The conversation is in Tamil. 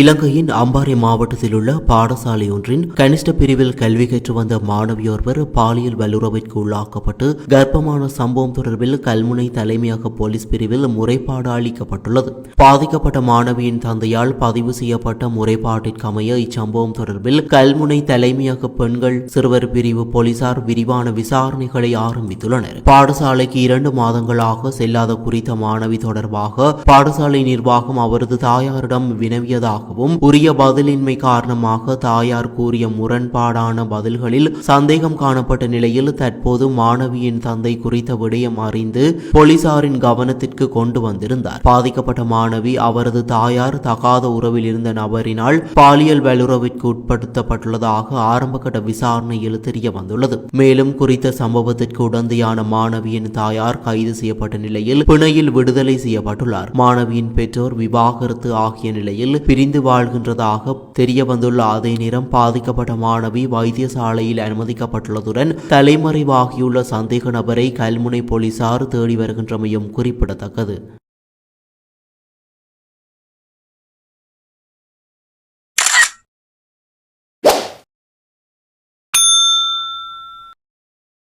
இலங்கையின் அம்பாறை மாவட்டத்தில் உள்ள பாடசாலை ஒன்றின் கனிஷ்ட பிரிவில் கல்வி கற்று வந்த மாணவியொருவர் பாலியல் வல்லுறவிற்கு உள்ளாக்கப்பட்டு கர்ப்பமான சம்பவம் தொடர்பில் கல்முனை தலைமையக போலீஸ் பிரிவில் முறைப்பாடு அளிக்கப்பட்டுள்ளது. பாதிக்கப்பட்ட மாணவியின் தந்தையால் பதிவு செய்யப்பட்ட முறைப்பாட்டிற்கு அமைய இச்சம்பவம் தொடர்பில் கல்முனை தலைமையக பெண்கள் சிறுவர் பிரிவு போலீசார் விரிவான விசாரணைகளை ஆரம்பித்துள்ளனர். பாடசாலைக்கு இரண்டு மாதங்களாக செல்லாத குறித்த மாணவி தொடர்பாக பாடசாலை நிர்வாகம் அவரது தாயாரிடம் வினவியதாகவும் உரிய பதிலின்மை காரணமாக தாயார் கூறிய முரண்பாடான பதில்களில் சந்தேகம் காணப்பட்ட நிலையில் தற்போது மாணவியின் தந்தை குறித்த விடயம் அறிந்து போலீசாரின் கவனத்திற்கு கொண்டு வந்திருந்தார். பாதிக்கப்பட்ட மாணவி அவரது தாயார் தகாத உறவில் இருந்த நபரினால் பாலியல் வல்லுறவிற்கு உட்படுத்தப்பட்டுள்ளதாக ஆரம்பகட்ட விசாரணையில் தெரிய வந்துள்ளது. மேலும் குறித்த சம்பவத்திற்கு உடந்தையான மாணவியின் தாயார் கைது செய்யப்பட்ட நிலையில் பிணையில் விடுதலை செய்யப்பட்டுள்ளார். மாணவியின் பெற்றோர் விவாகரத்து ஆகிய நிலையில் பிரிந்த பிரிந்து வாழ்கின்றதாக தெரிய வந்துள்ள அதே நேரம் பாதிக்கப்பட்ட மாணவி வைத்தியசாலையில் அனுமதிக்கப்பட்டுள்ளதுடன் தலைமறைவாகியுள்ள சந்தேக நபரை கல்முனை போலீசார் தேடி வருகின்றமையும் குறிப்பிடத்தக்கது.